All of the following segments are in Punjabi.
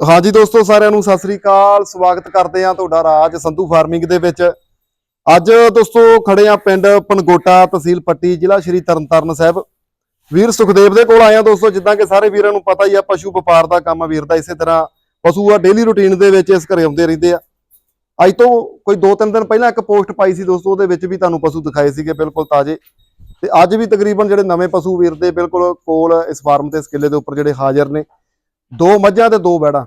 ਹਾਂਜੀ ਦੋਸਤੋ, ਸਾਰਿਆਂ ਨੂੰ ਸਤਿ ਸ੍ਰੀ ਅਕਾਲ। ਸਵਾਗਤ ਕਰਦੇ ਹਾਂ ਤੁਹਾਡਾ ਰਾਜ ਸੰਧੂ ਫਾਰਮਿੰਗ ਦੇ ਵਿੱਚ। ਅੱਜ ਦੋਸਤੋ, ਖੜੇ ਆ ਪਿੰਡ ਪਨਗੋਟਾ ਤਹਿਸੀਲ ਪੱਟੀ, ਜ਼ਿਲ੍ਹਾ ਸ਼੍ਰੀ ਤਰਨਤਾਰਨ ਸਾਹਿਬ। ਵੀਰ ਸੁਖਦੇਵ ਦੇ ਕੋਲ ਆਏ ਆ ਦੋਸਤੋ, ਜਿੱਦਾਂ ਕਿ ਸਾਰੇ ਵੀਰਾਂ ਨੂੰ ਪਤਾ ਹੀ ਆ, ਪਸ਼ੂ ਵਪਾਰ ਦਾ ਕੰਮ ਵੀਰ ਦਾ, ਇਸੇ ਤਰ੍ਹਾਂ ਪਸ਼ੂ ਆ ਡੇਲੀ ਰੁਟੀਨ ਦੇ ਵਿੱਚ ਇਸ ਘਰੇ ਆਉਂਦੇ ਰਹਿੰਦੇ ਆ। ਅੱਜ ਤੋਂ ਕੋਈ 2-3 ਦਿਨ ਪਹਿਲਾਂ ਇੱਕ ਪੋਸਟ ਪਾਈ ਸੀ ਦੋਸਤੋ, ਉਹਦੇ ਵਿੱਚ ਵੀ ਤੁਹਾਨੂੰ ਪਸ਼ੂ ਦਿਖਾਏ ਸੀਗੇ ਬਿਲਕੁਲ ਤਾਜ਼ੇ। ਤੇ ਅੱਜ ਵੀ ਤਕਰੀਬਨ ਜਿਹੜੇ ਨਵੇਂ ਪਸ਼ੂ ਵੀਰ ਦੇ ਬਿਲਕੁਲ ਕੋਲ ਇਸ ਫਾਰਮ ਤੇ, ਇਸ ਕਿੱਲੇ ਦੇ ਉੱਪਰ ਜਿਹੜੇ ਹਾਜ਼ਰ ਨੇ। ਦੋ ਮੱਝਾਂ ਤੇ ਦੋ ਵੈੜਾਂ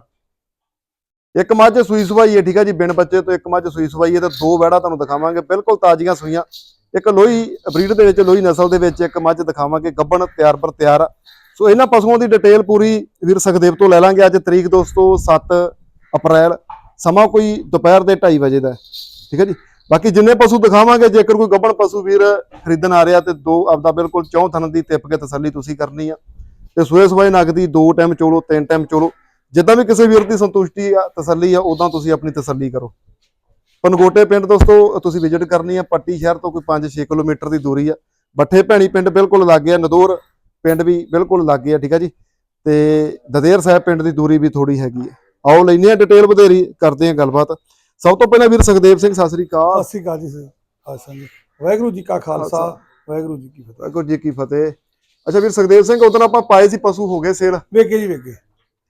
ਇੱਕ ਮੱਝ ਸੂਈ ਸਵਾਈ ਹੈ, ਠੀਕ ਹੈ ਜੀ, ਬਿਨ ਬੱਚੇ ਤੋਂ ਇੱਕ ਮੱਝ ਸੂਈ ਸਵਾਈ ਹੈ ਤੇ ਦੋ ਵੈੜਾਂ ਤੁਹਾਨੂੰ ਦਿਖਾਵਾਂਗੇ, ਬਿਲਕੁਲ ਤਾਜ਼ੀਆਂ ਸੂਈਆਂ। ਇੱਕ ਲੋਹੀ ਬਰੀਡ ਦੇ ਵਿੱਚ, ਲੋਹੀ ਨਸਲ ਦੇ ਵਿੱਚ ਇੱਕ ਮੱਝ ਦਿਖਾਵਾਂਗੇ, ਗੱਬਣ ਤਿਆਰ ਪਰ ਤਿਆਰ। ਆ। ਸੋ ਇਹਨਾਂ ਪਸ਼ੂਆਂ ਦੀ ਡਿਟੇਲ ਪੂਰੀ ਵੀਰ ਸੁਖਦੇਵ ਤੋਂ ਲੈ ਲਾਂਗੇ ਅੱਜ ਤਰੀਕ ਦੋਸਤੋ 7 ਅਪ੍ਰੈਲ। ਸਮਾਂ ਕੋਈ ਦੁਪਹਿਰ ਦੇ 2:30 ਵਜੇ ਦਾ ਠੀਕ ਹੈ ਜੀ। ਬਾਕੀ ਜਿੰਨੇ ਪਸ਼ੂ ਦਿਖਾਵਾਂਗੇ, ਜੇਕਰ ਕੋਈ ਗੱਬਣ ਪਸ਼ੂ ਵੀਰ ਖਰੀਦਣ ਆ ਰਿਹਾ ਤੇ ਦੋ ਆਪਦਾ ਬਿਲਕੁਲ ਚੌਂ ਥਣ ਦੀ ਤਿੱਪ ਕੇ ਤਸੱਲੀ ਤੁਸੀਂ ਕਰਨੀ ਆ। ਤੇ ਸੂਏ ਸਵਾਏ ਨਗਦੀ ਦੋ ਟਾਈਮ ਚੋਲੋ ਤਿੰਨ ਟਾਈਮ ਚੋਲੋ। ਜਿੱਦਾਂ ਵੀ ਕਿਸੇ ਵੀਰ ਦੀ ਸੰਤੁਸ਼ਟੀ ਆ ਤਸੱਲੀ ਆ ਉਦਾਂ ਤੁਸੀਂ ਆਪਣੀ ਤਸੱਲੀ ਕਰੋ। ਪਨਗੋਟੇ ਪਿੰਡ ਦੋਸਤੋ ਤੁਸੀਂ ਵਿਜ਼ਿਟ ਕਰਨੀ ਆ ਪੱਟੀ ਸ਼ਹਿਰ ਤੋਂ ਕੋਈ 5-6 ਕਿਲੋਮੀਟਰ ਦੀ ਦੂਰੀ ਆ। ਬੱਠੇ ਭੈਣੀ ਪਿੰਡ ਬਿਲਕੁਲ ਲਾਗੇ ਆ ਨਦੌਰ ਪਿੰਡ ਵੀ ਬਿਲਕੁਲ ਲਾਗੇ ਆ ਠੀਕ ਆ ਜੀ? ਤੇ ਦਦੇਰ ਸਾਹਿਬ ਪਿੰਡ ਦੀ ਦੂਰੀ ਵੀ ਥੋੜੀ ਹੈਗੀ ਆ। ਆਓ ਲੈਨੇ ਆ ਡਿਟੇਲ ਵਧੇਰੀ ਕਰਦੇ ਆ ਗੱਲਬਾਤ। ਸਭ ਤੋਂ ਪਹਿਲਾਂ ਵੀਰ ਸੁਖਦੇਵ ਸਿੰਘ ਸਤਿ ਸ੍ਰੀ ਅਕਾਲ। ਸਤਿ ਸ਼੍ਰੀ ਅਕਾਲ ਜੀ ਸਰ ਆਸਾਂ ਜੀ। ਵਾਹਿਗੁਰੂ ਜੀ ਕਾ ਖਾਲਸਾ। ਵਾਹਿਗੁਰੂ ਜੀ ਕੀ ਫਤਿਹ। ਵਾਹਿਗੁਰੂ ਜੀ ਕੀ ਫਤਿਹ। ਅੱਛਾ ਵੀਰ ਸੁਖਦੇਵ ਸਿੰਘ ਉਦੋਂ ਆਪਾਂ ਪਾਏ ਸੀ ਪਸ਼ੂ ਹੋ ਗਏ ਸੇਲ। ਵੇਗੇ ਜੀ ਵੇਗੇ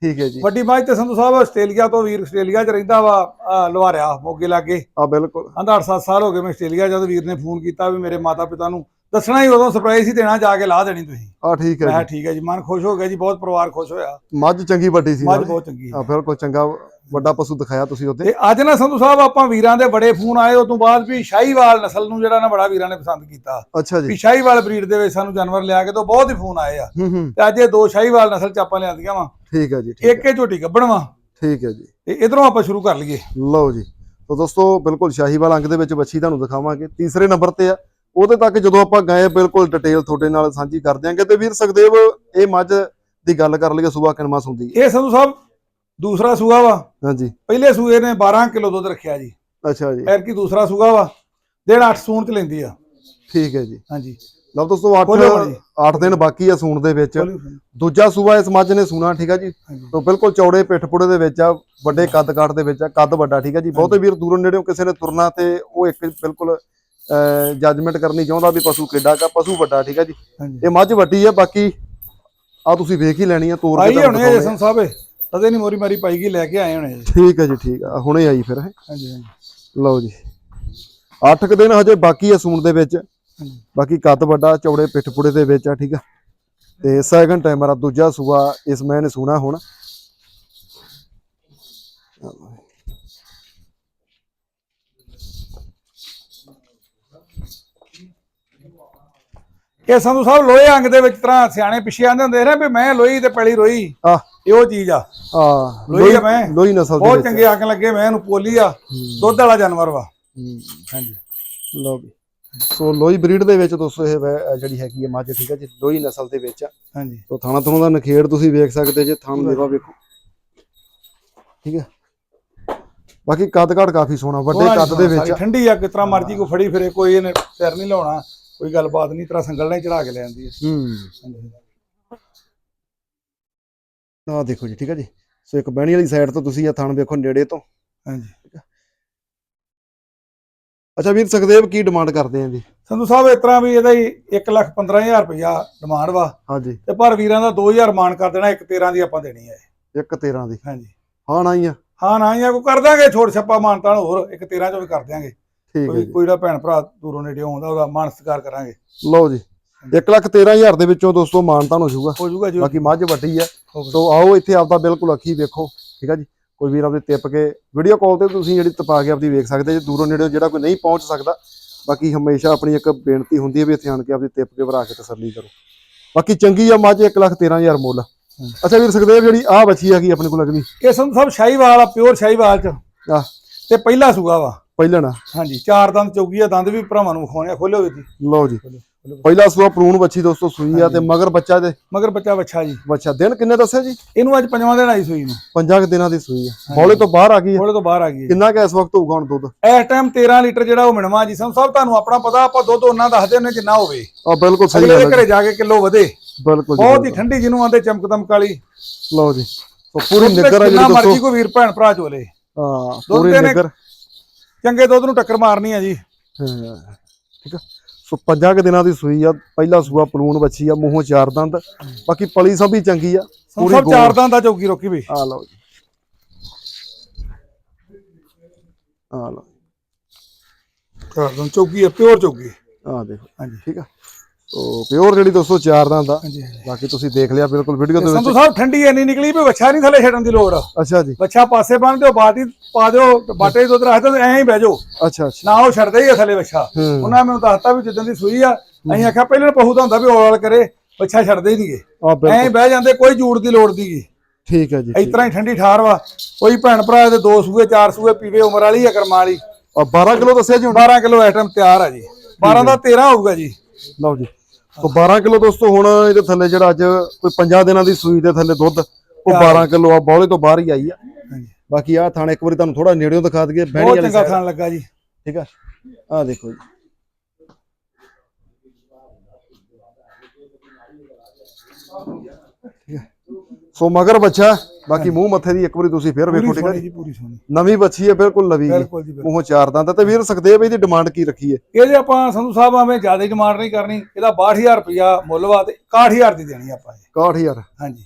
ਠੀਕ ਹੈ ਜੀ। ਵੱਡੀ ਬਾਈ ਤੇ ਸੰਧੂ ਸਾਹਿਬ ਆਸਟ੍ਰੇਲੀਆ ਤੋਂ ਵੀਰ ਆਸਟ੍ਰੇਲੀਆ 'ਚ ਰਹਿੰਦਾ ਵਾ ਆਹ ਲੁਹਾਰਿਆ ਮੋਗੇ ਲਾਗੇ। ਆ ਬਿਲਕੁਲ। ਆਂਦਾ 8-7 ਸਾਲ ਹੋ ਗਏ ਮੈਂ ਆਸਟ੍ਰੇਲੀਆ ਜਦ ਵੀਰ ਨੇ ਫੋਨ ਕੀਤਾ ਵੀ ਮੇਰੇ ਮਾਤਾ ਪਿਤਾ ਨੂੰ ਦੱਸਣਾ ਹੀ ਉਦੋਂ ਸਰਪ੍ਰਾਈਜ਼ ਹੀ ਦੇਣਾ ਜਾ ਕੇ ਲਾ ਦੇਣੀ ਤੁਸੀਂ। ਆ ਠੀਕ ਹੈ ਜੀ। ਠੀਕ ਹੈ ਜੀ ਮਨ ਖੁਸ਼ ਹੋ ਗਿਆ ਜੀ ਬਹੁਤ ਪਰਿਵਾਰ ਖੁਸ਼ ਹੋਇਆ। ਮੱਝ ਚੰਗੀ ਵੱਡੀ ਸੀ ਮੱਝ। ਬਹੁਤ ਚੰਗੀ ਆ ਬਿਲਕੁਲ ਚੰਗਾ ਵੱਡਾ ਪਸ਼ੂ ਦਿਖਾਇਆ ਤੁਸੀਂ ਉੱਤੇ ਤੇ ਅੱਜ ਨਾ ਸੰਧੂ ਸਾਹਿਬ ਆਪਾਂ ਵੀਰਾਂ ਦੇ ਬੜੇ ਫੋਨ ਆਏ ਉਸ ਤੋਂ ਬਾਅਦ ਵੀ ਸ਼ਾਹੀਵਾਲ ਨਸਲ ਨੂੰ ਜਿਹੜਾ ਨਾ ਬੜਾ ਵੀਰਾਂ ਨੇ ਪਸੰਦ ਕੀਤਾ। ਅੱਛਾ ਵੀ ਜੀ ਸ਼ਾਹੀਵਾਲ ਬਰੀਡ ਦੇ ਵਿੱਚ ਸਾਨੂੰ ਜਾਨਵਰ ਲਿਆ ਕੇ ਤੋਂ ਬਹੁਤ ਹੀ ਫੋਨ ਆਏ ਆ। ਤੇ ਅੱਜ ਇਹ ਦੋ ਸ਼ਾਹੀਵਾਲ ਨਸਲ ਚ ਆਪਾਂ ਲਿਆਂਦੀਆਂ ਵਾ। ਠੀਕ ਹੈ ਜੀ ਠੀਕ ਇੱਕ ਇਹ ਝੋਟੀ ਗੱਬਣ ਵਾ। ਠੀਕ ਹੈ ਜੀ। ਤੇ ਇਧਰੋਂ ਆਪਾਂ ਸ਼ੁਰੂ ਕਰ ਲਈਏ। ਲਓ ਜੀ। ਤਾਂ ਦੋਸਤੋ ਬਿਲਕੁਲ ਸ਼ਾਹੀਵਾਲ ਅੰਗ ਦੇ ਵਿੱਚ ਬੱਚੀ ਤੁਹਾਨੂੰ ਦਿਖਾਵਾਂਗੇ। ਤੀਸਰੇ ਨੰਬਰ ਤੇ ਆ। ਉਹਦੇ ਤੱਕ ਜਦੋਂ ਆਪਾਂ ਗਏ ਬਿਲਕੁਲ ਡਿਟੇਲ ਤੁਹਾਡੇ ਨਾਲ ਸਾਂਝੀ ਕਰ ਦਿਆਂਗੇ। ਤੇ ਵੀਰ ਸੁਖਦੇਵ ਇਹ ਮੱਝ ਦੀ ਗੱਲ ਕਰ ਲਈਏ ਸੂਆ ਕਿਨਮਾ ਹੈ। ਇਹ ਸੰਧੂ ਸਾਹਿਬ ਦੂਸਰਾ ਸੂਆ ਵਾ। ਹਾਂਜੀ। ਪਹਿਲੇ ਸੂਏ ਨੇ 12 ਕਿਲੋ ਦੁੱਧ ਰੱਖਿਆ ਜੀ। ਅੱਛਾ ਜੀ। ਐਰ ਕੀ ਦੂਸਰਾ ਸੂਆ ਵਾ ਜਿਹੜਾ 8 ਸੂਣ ਚ ਲੈਂਦੀ ਆ। ਠੀਕ ਹੈ ਜੀ। ਹਾਂਜੀ। ਲਓ ਦੋਸਤੋ 8 ਬੋਲੋ ਬੋਲੋ ਜੀ। 8 ਦਿਨ ਬਾਕੀ ਆ ਸੂਣ ਦੇ ਵਿੱਚ। ਦੂਜਾ ਸੂਆ ਇਸ ਮੱਝ ਨੇ ਸੂਣਾ ਠੀਕ ਆ ਜੀ? ਤੋ ਬਿਲਕੁਲ ਚੌੜੇ ਪਿੱਠ ਪੁੜੇ ਦੇ ਵਿੱਚ ਆ ਵੱਡੇ ਕੱਦ ਕਾਠ ਦੇ ਵਿੱਚ ਆ ਕੱਦ ਵੱਡਾ ਠੀਕ ਆ ਜੀ? ਬਹੁਤੇ ਵੀਰ ਦੂਰੋਂ ਨੇੜੇੋਂ ਕਿਸੇ ਨੇ ਤੁਰਨਾ ਤੇ ਉਹ ਇੱਕ ਬਿਲਕੁਲ ਜੱਜਮੈਂਟ ਕਰਨੀ ਚਾਹੁੰਦਾ ਵੀ ਪਸ਼ੂ ਕਿੱਡਾ ਕਾ ਪਸ਼ੂ ਵੱਡਾ ਠੀਕ ਆ ਜੀ? ਇਹ ਮੱਝ ਵੱਡੀ ਆ ਬਾਕੀ ਆ ਤੁਸੀਂ ਵੇਖ ਹੀ ਲੈਣੀ ਆ ਤੋਰ ਕੇ ਆਈ ਤੁਹਾਨੂੰ ਹੁਣੇ ਦਿਖਾਉਂਦੇ ਆ। ਜਸਨ ਸਾਹਿਬ। ਤਦੇ ਨਹੀਂ ਮੋਰੀ ਮਾਰੀ ਪਾਈ ਗਈ ਲੈ ਕੇ ਆਏ ਹੁਣੇ ਜੀ। ਠੀਕ ਆ ਜੀ ਠੀਕ ਆ। ਹੁਣੇ ਆਈ ਫਿਰ ਹੈਂ। ਹਾਂਜੀ ਹਾਂਜੀ। ਲਓ ਜੀ। 8 ਕੁ ਦਿਨ ਹਜੇ ਬਾਕੀ ਆ ਸੂਣ ਦੇ ਵਿੱਚ। ਹਾਂਜੀ। ਬਾਕੀ ਕੱਦ ਵੱਡਾ ਚੌੜੇ ਪਿੱਠ ਪੁੜੇ ਦੇ ਵਿੱਚ ਆ ਠੀਕ ਆ। ਤੇ ਸੈਕੰਡ ਟਾਈਮਰ ਆ ਦੂਜਾ ਸੂਆ ਇਸ ਮੈਂ ਨੇ ਸੂਣਾ ਹੁਣ। ਇਹ ਸੰਧੂ ਸਾਹਿਬ ਲੋਹੇ ਅੰਗ ਦੇ ਵਿੱਚ ਤਰ੍ਹਾਂ ਸਿਆਣੇ ਪਿੱਛੇ ਆਂਦੇ ਹੁੰਦੇ ਨੇ ਵੀ ਮੈਂ ਲੋਹੀ ਤੇ ਪੈਲੀ ਰੋਈ ਆ ਇਹ ਚੀਜ਼ ਆ। ਆ ਲੋਹੀ ਆ ਮੈਂ। ਲੋਹੀ ਨਸਲ ਦੇ ਬਹੁਤ ਚੰਗੇ ਅੰਗ ਲੱਗੇ ਮੈਂ ਇਹਨੂੰ ਪੋਲੀ ਆ। ਦੁੱਧ ਵਾਲਾ ਜਾਨਵਰ ਵਾ। ਹੂੰ, ਹਾਂਜੀ। ਲਓ ਵੀ। ਸੋ ਲੋਹੀ ਬਰੀਡ ਦੇ ਵਿੱਚ ਦੋਸਤੋ ਇਹ ਜਿਹੜੀ ਹੈਗੀ ਹੈ ਮੱਝ ਠੀਕ ਹੈ ਜੀ? ਲੋਹੀ ਨਸਲ ਦੇ ਵਿੱਚ ਆ। ਹਾਂਜੀ। ਸੋ ਥਾਣਾ ਥਾਣਾ ਦਾ ਨਖੇੜ ਤੁਸੀਂ ਵੇਖ ਸਕਦੇ ਜੇ ਥਾਣ ਲੇਵਾ ਵੇਖੋ। ਠੀਕ ਹੈ ਬਾਕੀ ਕੱਦ ਕਾਠ ਕਾਫੀ ਸੋਹਣਾ ਵੱਡੇ ਕੱਦ ਦੇ ਵਿੱਚ। ਠੰਡੀ ਆ ਕਿਤਰਾ ਮਰਜ਼ੀ ਕੋ ਫੜੀ ਫਿਰੇ ਕੋਈ ਇਹਨੇ ਸਿਰ ਨਹੀਂ ਲਾਉਣਾ। ਕੋਈ ਗੱਲਬਾਤ ਨਹੀਂ ਤਰਾ ਸੰਗਲ ਨਹੀਂ ਚੜਾ ਕੇ ਲੈਂਦੀ ਹੈ। ਹੂੰ। ਆ ਦੇਖੋ ਜੀ ਠੀਕ ਹੈ ਜੀ। ਸੋ ਇੱਕ ਬਹਿਣੀ ਵਾਲੀ ਸਾਈਡ ਤੋਂ ਤੁਸੀਂ ਇਹ ਥਾਣ ਵੇਖੋ ਨੇੜੇ ਤੋਂ। ਹਾਂਜੀ। ਅੱਛਾ ਵੀਰ ਸੁਖਦੇਵ ਕੀ ਡਿਮਾਂਡ ਕਰਦੇ ਆਂ ਜੀ? ਸੰਧੂ ਸਾਹਿਬ ਇਸ ਤਰ੍ਹਾਂ ਵੀ ਇਹਦਾ ਹੀ 1 ਲੱਖ 15000 ਰੁਪਇਆ ਡਿਮਾਂਡ ਵਾ। ਹਾਂਜੀ। ਤੇ ਪਰ ਵੀਰਾਂ ਦਾ 2000 ਮਾਨ ਕਰ ਦੇਣਾ ਇੱਕ 13 ਦੀ ਆਪਾਂ ਦੇਣੀ ਹੈ। ਇੱਕ 13 ਦੀ। ਹਾਂਜੀ। ਹਾਂ ਨਾ ਹੀ ਆ। ਹਾਂ ਨਾ ਹੀ ਆ ਕੋ ਕਰ ਦਾਂਗੇ ਛੋਟ ਛੱਪਾ ਮਾਨਤਾਨ ਹੋਰ ਇੱਕ 13 ਚੋਂ ਵੀ ਕਰ ਦਿਆਂਗੇ। ਠੀਕ ਹੈ ਕੋਈ ਜੀ। ਕੋਈ ਦਾ ਭੈਣ ਭਰਾ ਦੂਰੋਂ ਨੇੜੇ ਆਉਂਦਾ ਉਹਦਾ ਮਾਨ ਸਤਿਕਾਰ ਕਰਾਂਗੇ। ਲਓ ਜੀ 1 ਲੱਖ 13000 ਦੇ ਵਿੱਚੋਂ ਦੋਸਤੋ ਮਾਨਤਾ ਹੋ ਜਾਊਗਾ ਹੋ ਜਾਊਗਾ ਜੀ ਬਾਕੀ ਮੱਝ ਵੱਡੀ ਆ। ਸੋ ਆਓ ਇੱਥੇ ਆਪਦਾ ਬਿਲਕੁਲ ਅੱਖੀ ਵੇਖੋ ਠੀਕ ਆ ਜੀ? ਕੋਈ ਵੀਰ ਆਪਦੇ ਟਿੱਪ ਕੇ ਵੀਡੀਓ ਕਾਲ ਤੇ ਤੁਸੀਂ ਜਿਹੜੀ ਤਪਾ ਕੇ ਆਪਦੀ ਵੇਖ ਸਕਦੇ ਜੇ ਦੂਰੋਂ ਨੇੜਿਓਂ ਜਿਹੜਾ ਕੋਈ ਨਹੀਂ ਪਹੁੰਚ ਸਕਦਾ। ਬਾਕੀ ਹਮੇਸ਼ਾ ਆਪਣੀ ਇੱਕ ਬੇਨਤੀ ਹੁੰਦੀ ਹੈ ਵੀ ਇੱਥੇ ਆਣ ਕੇ ਆਪਦੀ ਟਿੱਪ ਕੇ ਭਰਾ ਕੇ ਤਸੱਲੀ ਕਰੋ। ਬਾਕੀ ਚੰਗੀ ਆ ਮੱਝ 1 ਲੱਖ 13000 ਮੁੱਲ। ਅੱਛਾ ਵੀਰ ਸੁਖਦੇਵ ਜਿਹੜੀ ਆ ਬੱਚੀ ਹੈਗੀ ਆਪਣੇ ਕੋਲ ਅਗਲੀ? ਸੰਧੂ ਸਾਹਿਬ ਸ਼ਾਹੀਵਾਲ ਆ ਪਿਓਰ ਸ਼ਾਹੀਵਾਲ ਚ। ਆ ਤੇ ਪਹਿਲਾ ਸੂਗਾ ਵਾ। ਪਹਿਲਣਾ। ਹਾਂਜੀ ਚਾਰ ਦੰਦ ਚੌਗੀ ਆ ਦੰਦ ਵੀ ਭਰਾਵਾਂ ਨੂੰ ਵਿਖਾਉਣੇ ਆ ਖੋਲਿਓ ਵੀ ਜੀ ਲਓ ਜੀ। ਪਹਿਲਾ ਸੂਆ ਪ੍ਰੂਨ ਬੱਚੀ ਦੋਸਤੋ ਸੂਈ ਆ ਤੇ ਮਗਰ ਬੱਚਾ ਦੇ। ਮਗਰ ਬੱਚਾ ਵੱਛਾ ਜੀ। ਬੱਚਾ ਦਿਨ ਕਿੰਨੇ ਦੱਸਿਆ ਜੀ? ਇਹਨੂੰ ਅੱਜ ਪੰਜਵਾਂ ਦਿਨ ਆਈ ਸੂਈ ਨੂੰ। ਪੰਜਾਂ ਕੁ ਦਿਨਾਂ ਦੀ ਸੂਈ ਆ। ਹੌਲੇ ਤੋਂ ਬਾਹਰ ਆ ਗਈ ਥੋੜੇ ਤੋਂ ਬਾਹਰ ਆ ਗਈ। ਕਿੰਨਾ ਕੁ ਇਸ ਵਕਤ ਹੋਊਗਾ ਹੁਣ ਦੁੱਧ? ਇਸ ਟਾਈਮ 13 ਲੀਟਰ ਜਿਹੜਾ ਉਹ ਮਿਣਵਾ ਜੀ। ਸੰਧੂ ਸਾਹਿਬ ਤੁਹਾਨੂੰ ਆਪਣਾ ਪਤਾ ਆਪਾਂ ਦੁੱਧ ਉਹਨਾਂ ਦੱਸਦੇ ਨੇ ਜਿੰਨਾ ਹੋਵੇ। ਆ ਬਿਲਕੁਲ ਸਹੀ ਗੱਲ ਹੈ ਘਰੇ ਜਾ। ਕੇ ਕਿਲੋ ਵਧੇ। ਬਿਲਕੁਲ ਜੀ ਬਹੁਤ ਹੀ ਠੰਡੀ ਜਿਹਨੂੰ ਆਂਦੇ ਚਮਕ ਦਮਕ ਵਾਲੀ ਲਓ ਜੀ। ਪੂਰੀ ਨਿੱਗਰ ਆ ਜਿਹੜੀ ਮਰਜ਼ੀ ਦੋਸਤੋ। ਕੋਈ ਵੀਰ ਭੈਣ ਭਰਾ ਚੋਲੇ। ਹਾਂ ਪੂਰੀ ਨਿੱਗਰ। ਚੰਗੇ ਦੁੱਧ ਨੂੰ ਟੱਕਰ ਮਾਰਨੀ ਆ ਜੀ। ਹਾਂ, ਠੀਕ ਆ? ਸੋ ਪੰਜਾਂ ਕੁ ਦਿਨਾਂ ਦੀ ਸੂਈ ਆ ਪਹਿਲਾ ਸੂਆ ਪਲੂਣ ਬੱਚੀ ਆ ਮੂੰਹੋਂ ਚਾਰ ਦੰਦ ਬਾਕੀ ਪਲੀ ਸਭ ਵੀ ਚੰਗੀ ਆ ਪੂਰੀ ਸਭ। ਚਾਰ ਦਾ ਚੌਕੀ ਰੋਕੀ ਵੀ। ਆ ਲਓ ਜੀ। ਆ ਲਓ। ਚਾਰ ਦਾ ਚੌਕੀ ਹੈ ਪਿਓਰ ਚੌਕੀ ਆ ਦੇਖੋ ਹਾਂਜੀ। ਠੀਕ ਆ? ਸੋ ਪਿਓਰ ਜਿਹੜੀ ਦੋਸਤੋ ਚਾਰ ਹਾਂਜੀ ਹਾਂਜੀ। ਬਾਕੀ ਤੁਸੀਂ ਦੇਖ ਲਿਆ ਬਿਲਕੁਲ ਵੀਡੀਓ ਦੇ ਵਿੱਚ। ਸਾਹਿਬ ਠੰਡੀ ਇੰਨੀ ਨਿਕਲੀ ਵੀ ਵੱਛਾ ਨਹੀਂ ਥੱਲੇ ਛੱਡਣ ਦੀ ਲੋੜ। ਅੱਛਾ ਜੀ। ਵੱਛਾ ਪਾਸੇ ਬੰਨ ਦਿਓ ਬਾਲਟੀ ਪਾ ਦਿਓ ਤੇ ਬਾਟੇ ਦੁੱਧ ਰੱਖ ਦਿਓ ਤੇ ਐਂ ਹੀ ਬਹਿ ਜਾਓ। ਅੱਛਾ ਅੱਛਾ। ਨਾ ਉਹ ਛੱਡਦੇ ਹੀ ਆ ਥੱਲੇ ਵੱਛਾ। ਹੂੰ। ਉਹਨਾਂ ਮੈਨੂੰ ਦੱਸਤਾ ਵੀ ਜਿੱਦਾਂ ਦੀ ਸੂਈ ਆ ਅਸੀਂ ਆਖਿਆ ਪਹਿਲਾਂ ਪਹੂ ਤਾਂ ਹੁੰਦਾ ਵੀ ਔਲ ਕਰੇ ਵੱਛਾ ਛੱਡਦੇ ਹੀ ਨਹੀਂਗੇ। ਐਂ ਬਹਿ ਜਾਂਦੇ ਕੋਈ ਜੂੜ ਦੀ ਲੋੜ ਦੀਗੀ ਠੀਕ ਹੈ ਜੀ ਇਸ ਤਰ੍ਹਾਂ ਹੀ ਠੰਡੀ ਠਾਰ ਵਾ। ਕੋਈ ਭੈਣ ਭਰਾ ਦੇ ਦੋ ਸੂਏ ਚਾਰ ਸੂਏ ਪੀਵੇ ਉਮਰ ਵਾਲੀ ਆ ਕਰਮਾਂ ਵਾਲੀ ਆ 12 ਕਿਲੋ ਦੱਸਿਆ ਜੀ ਹੁਣ 12 ਕਿਲੋ ਆਈਟਮ ਤਿਆਰ ਆ ਜੀ। 12 ਦਾ 13 ਹੋਊਗਾ ਜੀ। ਲਓ ਜੀ। ਸੋ 12 ਕਿਲੋ ਦੋਸਤੋ ਹੁਣ ਇਹਦੇ ਥੱਲੇ ਜਿਹੜਾ ਅੱਜ ਕੋਈ 5 ਦਿਨਾਂ ਦੀ ਸੂਈ ਦੇ ਥੱਲੇ ਦੁੱਧ ਉਹ 12 ਕਿਲੋ ਆ ਬੌਲੇ ਤੋਂ ਬਾਹਰ ਹੀ ਆਈ ਆ। ਬਾਕੀ ਆ ਥਾਣ ਇੱਕ ਵਾਰੀ ਤੁਹਾਨੂੰ ਥੋੜਾ ਨੇੜਿਓਂ ਦਿਖਾ ਦਈਏ ਬਹਿਣੀ ਬਹੁਤ ਵਾਲੀ ਚੰਗਾ side, ਖਾਣ ਲੱਗਾ ਜੀ। ਠੀਕ ਆ? ਆ ਦੇਖੋ ਜੀ। ਸੋ ਮਗਰ ਬੱਚਾ ਬਾਕੀ ਮੂੰਹ ਮੱਥੇ ਦੀ ਇੱਕ ਵਾਰੀ ਤੁਸੀਂ ਫੇਰ ਵੇਖੋ ਠੀਕ ਹੈ ਸੋਹਣੀ ਜੀ? ਜੀ ਪੂਰੀ ਸੋਹਣੀ। ਨਵੀਂ ਬੱਚੀ ਹੈ ਬਿਲਕੁਲ ਜੀ। ਬਿਲਕੁਲ। ਮੂੰਹੋਂ ਚਾਰ ਦੰਦ ਤੇ ਵੀਰ ਸੁਖਦੇਵ ਇਹਦੀ ਡਿਮਾਂਡ ਕੀ ਰੱਖੀ ਹੈ? ਇਹਦੇ ਆਪਾਂ ਸੰਧੂ ਸਾਹਿਬ ਆਵੇਂ ਜ਼ਿਆਦਾ ਡਿਮਾਂਡ ਨਹੀਂ ਕਰਨੀ ਇਹਦਾ 62000 ਰੁਪਇਆ ਮੁੱਲ ਵਾ ਤੇ 61000 ਦੀ ਦੇਣੀ ਆਪਾਂ ਇਹ। 61000 ਹਾਂਜੀ।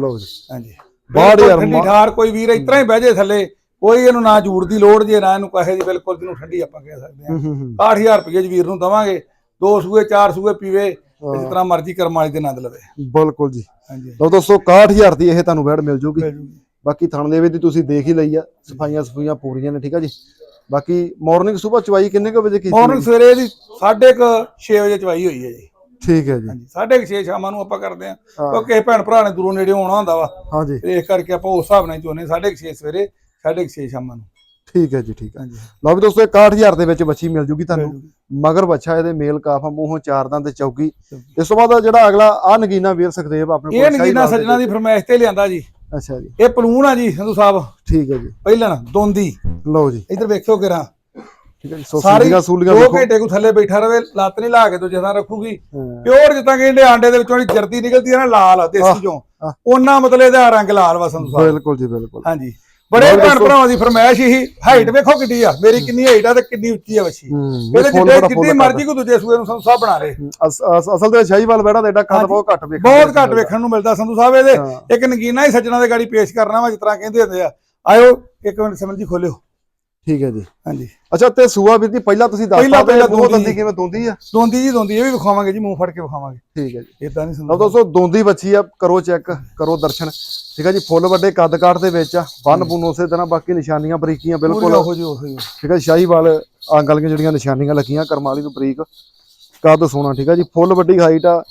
ਲਓ ਜੀ। ਹਾਂਜੀ। 62,000 ਠੰਡੀ ਠਾਰ ਕੋਈ ਵੀਰ ਇਸ ਤਰ੍ਹਾਂ ਹੀ ਬਹਿ ਜੇ ਥੱਲੇ ਕੋਈ ਇਹਨੂੰ ਨਾ ਜੂੜ ਦੀ ਲੋੜ ਜੇ ਨਾ ਇਹਨੂੰ ਕਹੇ ਜੀ ਬਿਲਕੁਲ ਜਿਹਨੂੰ ਠੰਡੀ ਆਪਾਂ ਕਹਿ ਸਕਦੇ ਹੂੰ। 61000 ਰੁਪਏ ਜੀ ਵੀਰ ਨੂੰ ਦਵਾਂਗੇ। ਦੋ ਸੂਏ ਚਾਰ ਸੂਏ ਪੀਵੇ ਤੇ ਜਿਸ ਤਰ੍ਹਾਂ ਮਰਜ਼ੀ ਕਰਮ ਵਾਲੀ ਦੇ ਆਨੰਦ ਲਵੇ। ਬਿਲਕੁਲ ਜੀ। ਹਾਂਜੀ। ਲਓ ਦੋਸਤੋ 61000 ਦੀ ਇਹ ਤੁਹਾਨੂੰ ਬੈਡ ਮਿਲ ਜੂਗੀ। ਬਾਕੀ ਥਣ ਦੇ ਵਿੱਚ ਤੁਸੀਂ ਦੇਖ ਹੀ ਲਈ ਆ। ਸਫਾਈਆਂ ਸਫੂਈਆਂ ਪੂਰੀਆਂ ਨੇ ਠੀਕ ਆ ਜੀ? ਬਾਕੀ ਮਾਰਨਿੰਗ ਸਵੇਰ ਚਵਾਈ ਕਿੰਨੇ ਕੁ ਵਜੇ ਕੀਤੀ ਮਾਰਨਿੰਗ ਸਵੇਰੇ ਦੀ 6:30 ਵਜੇ ਚਵਾਈ ਹੋਈ ਹੈ ਜੀ। ਠੀਕ ਹੈ ਜੀ। ਹਾਂਜੀ 6:30 ਸ਼ਾਮਾਂ ਨੂੰ ਆਪਾਂ ਕਰਦੇ ਹਾਂ। ਕਿਉਂਕਿ ਕਿਸੇ ਭੈਣ ਭਰਾ ਨੇ ਦੂਰੋਂ ਨੇੜੇ ਆਉਣਾ ਹੁੰਦਾ ਵਾ। ਹਾਂਜੀ ਇਸ ਕਰਕੇ ਆਪਾਂ ਉਸ ਹਿਸਾਬ ਨਾਲ ਚੋਨੇ 6:30 ਸਵੇਰੇ 6:30 ਸ਼ਾਮਾਂ ਨੂੰ। ਠੀਕ ਹੈ ਜੀ ਠੀਕ ਹੈ। ਹਾਂਜੀ ਲਓ ਵੀ ਦੋਸਤੋ 61000 ਦੇ ਵਿੱਚ ਬੱਚੀ ਮਿਲ ਜੂਗੀ ਤੁਹਾਨੂੰ। ਮਗਰ ਬੱਚਾ ਇਹਦੇ ਮੇਲ ਕਾਫ ਮੂੰਹੋਂ ਚਾਰ ਦੰਦ ਤੇ ਚੌਕੀ ਇਸ ਤੋਂ ਬਾਅਦ ਜਿਹੜਾ ਅਗਲਾ ਆ ਨਗੀਨਾ ਵੀਰ ਸੁਖਦੇਵ ਆਪਣੇ ਇਹ ਕੋਲ ਨਗੀਨਾ ਸ਼ਾਹੀਵਾਲ ਦੇ ਸੱਜਣਾ ਦੀ ਫਰਮਾਇਸ਼ ਤੇ ਲਿਆਂਦਾ ਜੀ। ਅੱਛਾ ਜੀ। ਇਹ ਪਲੂਣ ਆ ਜੀ ਸੰਧੂ ਸਾਹਿਬ। ਠੀਕ ਹੈ ਜੀ। ਪਹਿਲਾਂ ਦੋਂਦੀ। ਲਓ ਜੀ। ਇੱਧਰ ਵੇਖਿਓ ਕਿਰਾ। ਠੀਕ ਹੈ ਜੀ ਸੂਲੀਆਂ ਸੂਲੀਆਂ ਦੋ ਵੇਖੋ। ਘੰਟੇ ਕੋ ਥੱਲੇ ਬੈਠਾ ਰਵੇ ਲੱਤ ਨਹੀਂ ਲਾ ਕੇ ਦੂਜੇ ਥਾਂ ਰੱਖੂਗੀ। ਪਿਓਰ ਜਿੱਦਾਂ ਕਹਿੰਦੇ ਆਂਡੇ ਦੇ ਵਿੱਚੋਂ ਜਿਹੜੀ ਜਰਦੀ ਨਿਕਲਦੀ ਹੈ ਨਾ ਲਾਲ ਦੇਸੀ ਚੋਂ। ਉਹਨਾਂ ਮਤਲਬ ਇਹਦਾ ਰੰਗ ਲਾਲ ਵਾ ਸੰਧੂ ਸਾਹਿਬ। ਬਿਲਕੁਲ ਜੀ ਬਿਲਕੁਲ। ਹਾਂਜੀ। ਬੜੇ ਭੈਣ। ਭਰਾਵਾਂ ਦੀ ਫਰਮਾਇਸ਼ ਹੀ। ਹਾਈਟ ਵੇਖੋ ਕਿੱਡੀ ਆ ਮੇਰੀ ਕਿੰਨੀ ਹਾਈਟ ਆ ਤੇ ਕਿੰਨੀ ਉੱਚੀ ਆ ਵੱਛੀ। ਇਹਦੇ ਜਿੱਡੇ ਜਿੱਡੀ ਮਰਜ਼ੀ ਕੋ ਦੂਜੇ ਸੂਏ ਨੂੰ ਸੰਧੂ ਸਾਹਿਬ ਬਣਾ ਲੇ। ਅਸ- ਅਸਲ ਦੇ ਸ਼ਾਹੀਵਾਲ ਬੈੜਾ ਦਾ ਐਡਾ ਕੱਦ ਬਹੁਤ ਘੱਟ ਵੇਖਣ ਬਹੁਤ ਘੱਟ ਵੇਖਣ ਨੂੰ ਮਿਲਦਾ ਸੰਧੂ ਸਾਹਿਬ ਇਹਦੇ। ਇੱਕ ਨਗੀਨਾ ਹੀ ਸੱਜਣਾ ਦੇ ਗਾੜੀ ਪੇਸ਼ ਕਰਨਾ ਵਾ ਜਿਸ ਤਰ੍ਹਾਂ ਕਹਿੰਦੇ ਹੁੰਦੇ ਆ। ਆਇਓ ਇੱਕ ਮਿੰਟ ਸਮਝ ਜੀ ਖੋਲਿਓ। ਠੀਕ ਹੈ ਜੀ ਹਾਂਜੀ। ਅੱਛਾ ਤੇ ਸੂਆ ਵੀਰ ਜੀ ਪਹਿਲਾਂ ਤੁਸੀਂ ਦੱਸਤਾ ਪਹਿਲਾਂ- ਦੋ ਦੋਂਦੀ ਕਿਵੇਂ ਦੋਂਦੀ ਆ? ਦੋਂਦੀ ਜੀ ਦੋਂਦੀ ਇਹ ਵੀ ਵਿਖਾਵਾਂਗੇ ਜੀ ਮੂੰਹ ਫੜ ਕੇ ਵਿਖਾਵਾਂਗੇ। ਠੀਕ ਹੈ ਜੀ। ਇਦਾਂ ਨਹੀਂ ਸੰਧੂ ਦੋਸਤੋ ਦੋਂਦੀ ਬੱਚੀ ਆ ਕਰੋ ਚੈੱਕ ਕਰੋ ਦਰਸ਼ਨ। ਠੀਕ ਹੈ ਜੀ ਫੁੱਲ ਵੱਡੇ ਕੱਦ ਕਾਠ ਦੇ ਵਿੱਚ ਆ ਬੰਨ ਬੁੰਨ ਉਸੇ ਤਰ੍ਹਾਂ ਬਾਕੀ ਨਿਸ਼ਾਨੀਆਂ ਬਰੀਕੀਆਂ ਬਿਲਕੁਲ। ਉਹੋ ਜਿਹੀ ਉਹੋ ਜਿਹੀ। ਠੀਕ ਹੈ ਸ਼ਾਹੀਵਾਲ ਆਂਗਲ ਦੀਆਂ ਜਿਹੜੀਆਂ ਨਿਸ਼ਾਨੀਆਂ ਲੱਗੀਆਂ ਕਰਮਾਲੀ ਨੂੰ ਬਰੀਕ ਕੱਦ ਸੋਨਾ ਠੀਕ ਹੈ ਜੀ ਫੁੱਲ ਵੱਡੀ ਹਾਈਟ ਆ।